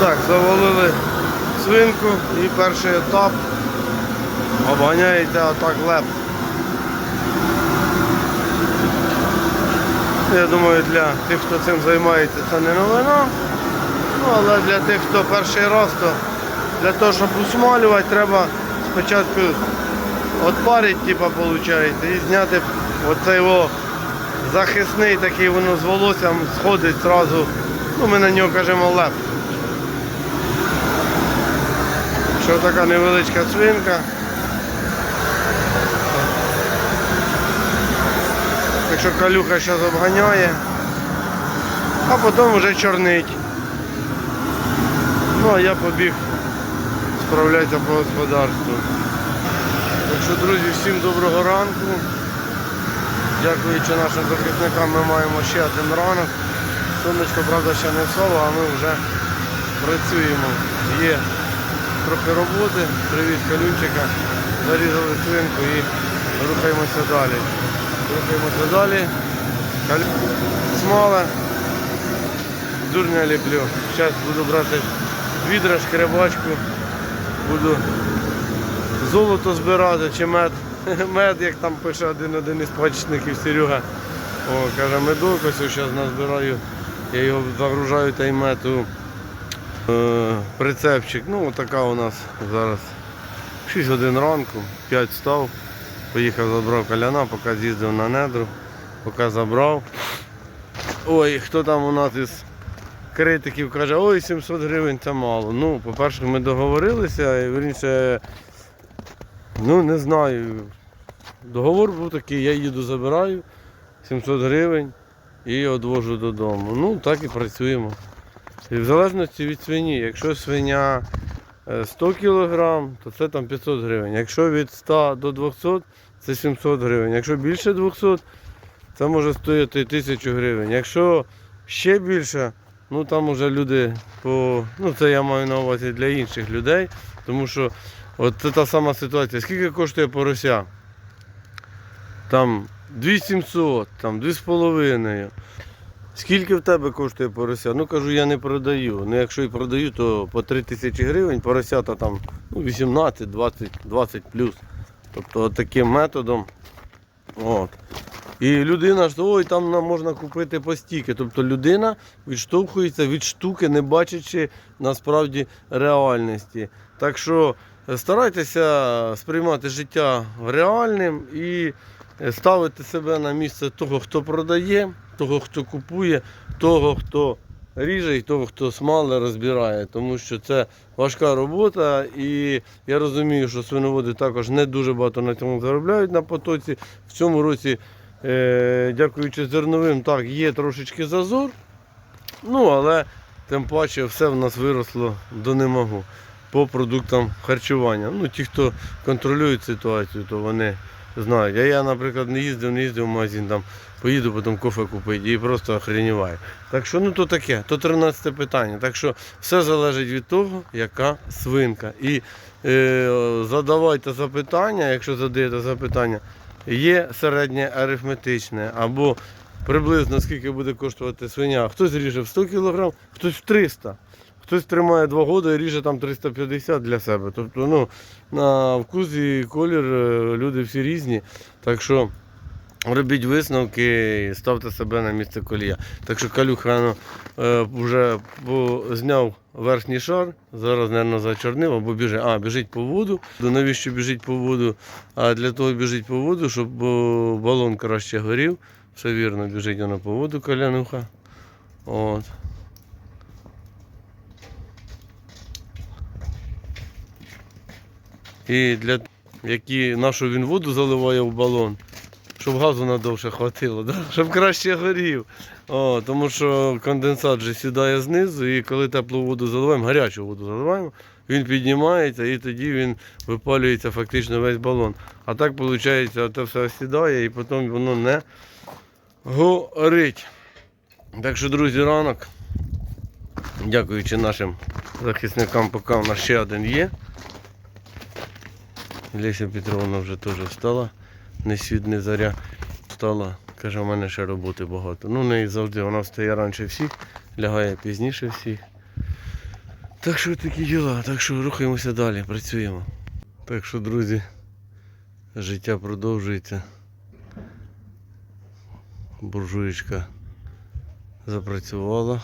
Так, завалили свинку і перший етап обганяється отак леп. Я думаю, для тих, хто цим займається, це не новина. Ну, але для тих, хто перший раз, то для того, щоб усмалювати, треба спочатку отпарити, типа, виходить, і зняти оцей його захисний такий, воно з волоссям сходить зразу. Ну, ми на нього кажемо леп. Що така невеличка свинка. Так що калюха зараз обганяє, а потім вже чорнить. Ну а я побіг справлятися по господарству. Так що, друзі, всім доброго ранку. Дякуючи нашим захисникам, ми маємо ще один ранок. Сонечко, правда, ще не соло, а ми вже працюємо. Є трохи роботи. Привіт, калюнчика. Зарізали свинку і рухаємося далі. Рухаємося далі. Калю... Смола. Дурня ліплю. Зараз буду брати відра, шкребачку. Буду золото збирати чи мед. Мед, як там пише один один із пачечників Серега. О, каже, медок ось зараз назбираю. Я його загружаю той мед у е, прицепчик. Ну, така у нас зараз 6 годин ранку, 5 став. Поїхав, забрав каляна, поки з'їздив на недру, поки забрав. Ой, хто там у нас із критиків каже, ой, 700 гривень це мало. Ну, по-перше, ми договорилися, і вірніше, ну не знаю. Договор був такий, я їду забираю 700 гривень і одвожу додому. Ну, так і працюємо. І в залежності від свині, якщо свиня е, 100 кг, то це там 500 гривень. Якщо від 100 до 200, це 700 гривень. Якщо більше 200, це може стояти 1000 гривень. Якщо ще більше, ну там вже люди по. Ну це я маю на увазі для інших людей. Тому що от це та сама ситуація. Скільки коштує порося? Там 2700, там 2,5. Скільки в тебе коштує порося? Ну кажу, я не продаю. Ну якщо і продаю, то по 3 тисячі гривень поросята там ну, 18, 20, 20 плюс. Тобто таким методом. От. І людина ж, ой, там нам можна купити по стільки. Тобто людина відштовхується від штуки, не бачачи насправді реальності. Так що е, старайтеся сприймати життя реальним і е, ставити себе на місце того, хто продає, того, хто купує, того, хто ріже і того, хто смале розбирає. Тому що це важка робота, і я розумію, що свиноводи також не дуже багато на цьому заробляють на потоці. В цьому році, е, дякуючи зерновим, так, є трошечки зазор. Ну, але тим паче все в нас виросло до немагу по продуктам харчування. Ну, ті, хто контролюють ситуацію, то вони знають. А я, наприклад, не їздив, не їздив в магазин, там поїду потім кофе купити і просто охреніваю. Так що ну то таке, то 13 питання. Так що все залежить від того, яка свинка. І е, задавайте запитання, якщо задаєте запитання, є середнє арифметичне або приблизно скільки буде коштувати свиня. Хтось ріже в 100 кг, хтось в 300. Хтось тримає 2 роки і ріже там 350 для себе. Тобто, ну, на вкус і колір е, люди всі різні. Так що робіть висновки і ставте себе на місце колія. Так що калюха ну, е, вже зняв верхній шар, зараз, мабуть, зачорнив або біжить. А, біжить по воду. Навіщо біжить по воду? А для того біжить по воду, щоб балон краще горів. Все вірно, біжить вона по воду калянуха. От. І для які нашу він воду заливає в балон, щоб газу надовше хватило, да? щоб краще горів. О, тому що конденсат же сідає знизу, і коли теплу воду заливаємо, гарячу воду заливаємо, він піднімається і тоді він випалюється фактично весь балон. А так виходить, це все осідає і потім воно не горить. Так що, друзі, ранок. Дякуючи нашим захисникам, поки у нас ще один є. Леся Петровна вже теж встала, не світ, не заря встала. Каже, у мене ще роботи багато. Ну, в неї завжди вона встає раніше всіх, лягає пізніше всіх. Так що такі діла, так що рухаємося далі, працюємо. Так що, друзі, життя продовжується. Буржуєчка запрацювала.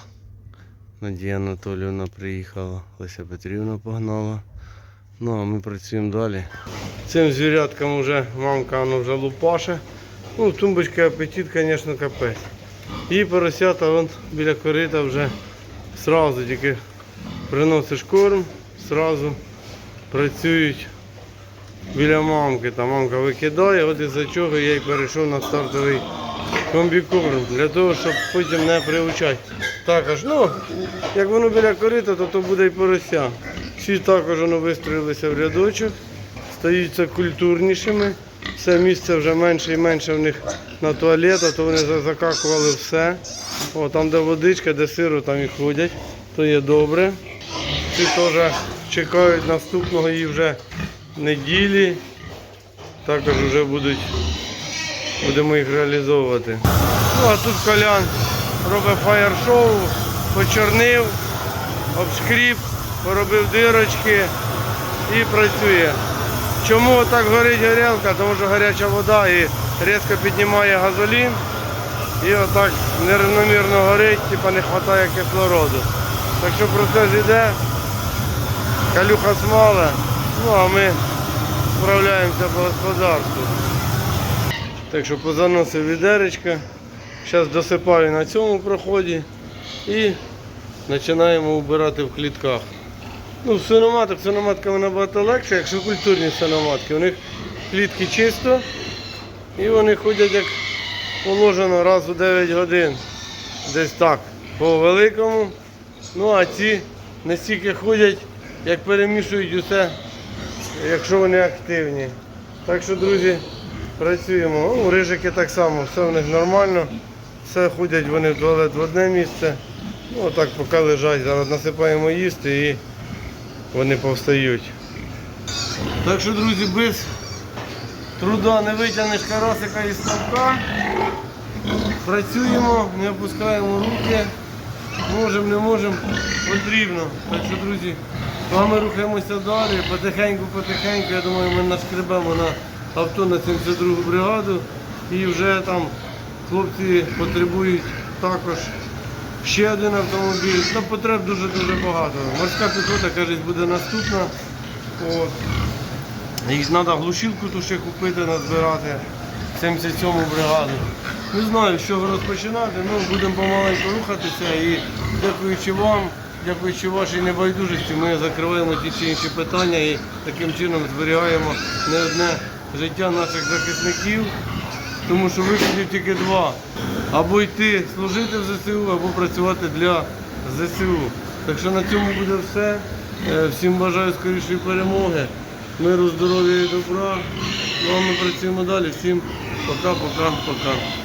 Надія Анатоліївна приїхала, Леся Петрівна погнала. Ну а ми працюємо далі. Цим звіряткам вже мамка вона вже лупаше. Ну, тумбочка апетит, звісно, капець. І поросята вон біля корита вже сразу тільки приносиш корм, сразу працюють біля мамки. Там мамка викидає, от із-за чого я й перейшов на стартовий комбікорм, для того, щоб потім не приучати. Також, ну, як воно біля корита, то то буде і порося. Всі також воно вистроїлися в рядочок, стаються культурнішими. Все місце вже менше і менше в них на туалет, а то вони закакували все. О, там, де водичка, де сиро, там і ходять, то є добре. Ці теж чекають наступного її вже неділі. Також вже будуть, будемо їх реалізовувати. Ну а тут Колян робить фаєр-шоу, почорнив, обшкріп, поробив дирочки і працює. Чому так горить горілка? Тому що гаряча вода і різко піднімає газолін. І отак нерівномірно горить, типа не вистачає кислороду. Так що процес йде, калюха смала, ну а ми справляємося по господарству. Так що позаносив відеречка. Зараз досипаю на цьому проході і починаємо вбирати в клітках. Ну, свиноматок, свиноматками набагато легше, якщо культурні свиноматки. У них клітки чисто і вони ходять як положено раз у 9 годин. Десь так, по великому. Ну а ці настільки ходять, як перемішують усе, якщо вони активні. Так що, друзі, працюємо. Ну, рижики так само, все в них нормально. Все ходять вони в туалет в одне місце. Ну, отак поки лежать. Зараз насипаємо їсти і вони повстають. Так що, друзі, без труда не витягнеш карасика із ставка. Працюємо, не опускаємо руки. Можемо, не можемо, потрібно. Так що, друзі, з вами рухаємося далі. Потихеньку, потихеньку, я думаю, ми нашкребемо на авто на 72 бригаду. І вже там хлопці потребують також ще один автомобіль. Та потреб дуже-дуже багато. Морська піхота, каже, буде наступна. От. Їх треба глушилку ту ще купити, назбирати. 77-му бригаду. Не знаю, з чого розпочинати, ну будемо помаленьку рухатися і дякуючи вам, дякуючи вашій небайдужості, ми закриваємо ті чи інші питання і таким чином зберігаємо не одне життя наших захисників, тому що виходів тільки два. Або йти служити в ЗСУ, або працювати для ЗСУ. Так що на цьому буде все. Е, Всім бажаю скорішої перемоги, миру, здоров'я і добра. Ну а ми працюємо далі. Всім пока, пока, пока.